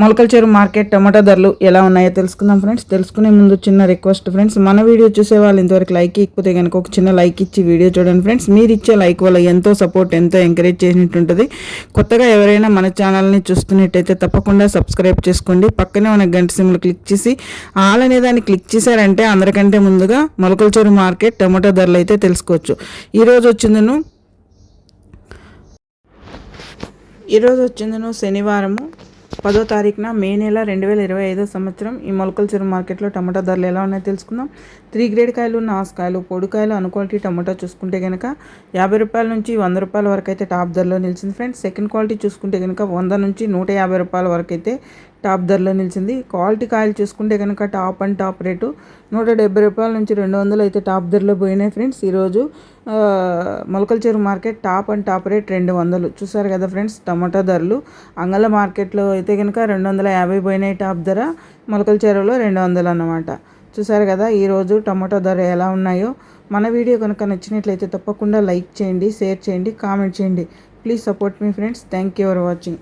మొలకల చెరువు మార్కెట్ టమాటా ధరలు ఎలా ఉన్నాయో తెలుసుకుందాం ఫ్రెండ్స్. తెలుసుకునే ముందు చిన్న రిక్వెస్ట్ ఫ్రెండ్స్. మన వీడియో చూసే వాళ్ళు ఇంతవరకు లైక్ ఇకపోతే కనుక ఒక చిన్న లైక్ ఇచ్చి వీడియో చూడండి ఫ్రెండ్స్. మీరు ఇచ్చే లైక్ వల్ల ఎంతో సపోర్ట్ ఎంతో ఎంకరేజ్ చేసినట్టు ఉంటుంది కొత్తగా ఎవరైనా మన ఛానల్ని చూస్తున్నట్టయితే తప్పకుండా సబ్స్క్రైబ్ చేసుకోండి. పక్కనే ఉన్న గంట సిమ్లు క్లిక్ చేసి ఆల్ అనే దాన్ని క్లిక్ చేశారంటే అందరికంటే ముందుగా మొలకల చెరువు మార్కెట్ టమాటా ధరలు అయితే తెలుసుకోవచ్చు. ఈరోజు వచ్చిందను ఈరోజు వచ్చిందను శనివారము. పదో తారీఖున మే నెల రెండు వేల ఇరవై ఐదో సంవత్సరం ఈ మొలకల చెరువు మార్కెట్లో టమాటా ధరలు ఎలా ఉన్నాయో తెలుసుకుందాం. త్రీ గ్రేడ్ కాయలు నాసుకాయలు పొడికాయలు అనుక్వాలిటీ టమాటా చూసుకుంటే కనుక యాభై రూపాయల నుంచి వంద రూపాయల వరకు అయితే టాప్ ధరలో నిలిచింది ఫ్రెండ్స్. సెకండ్ క్వాలిటీ చూసుకుంటే కనుక వంద నుంచి నూట యాభై రూపాయల వరకు అయితే టాప్ ధరలో నిలిచింది. క్వాలిటీ కాయలు చూసుకుంటే కనుక టాప్ అండ్ టాప్ రేటు నూట డెబ్బై రూపాయల నుంచి రెండు వందలు అయితే టాప్ ధరలో పోయినాయి ఫ్రెండ్స్. ఈరోజు Molakala Cheruvu market top and top rate రెండు వందలు. చూసారు కదా ఫ్రెండ్స్ టమాటా ధరలు. అంగళ మార్కెట్లో అయితే కనుక రెండు వందల యాభై పోయినాయి టాప్ ధర మొలకల చెరువులో రెండు వందలు అన్నమాట. చూసారు కదా ఈరోజు టమాటో ధర ఎలా ఉన్నాయో. మన వీడియో కనుక నచ్చినట్లయితే తప్పకుండా లైక్ చేయండి షేర్ చేయండి కామెంట్ చేయండి. Please support me friends. Thank you for watching.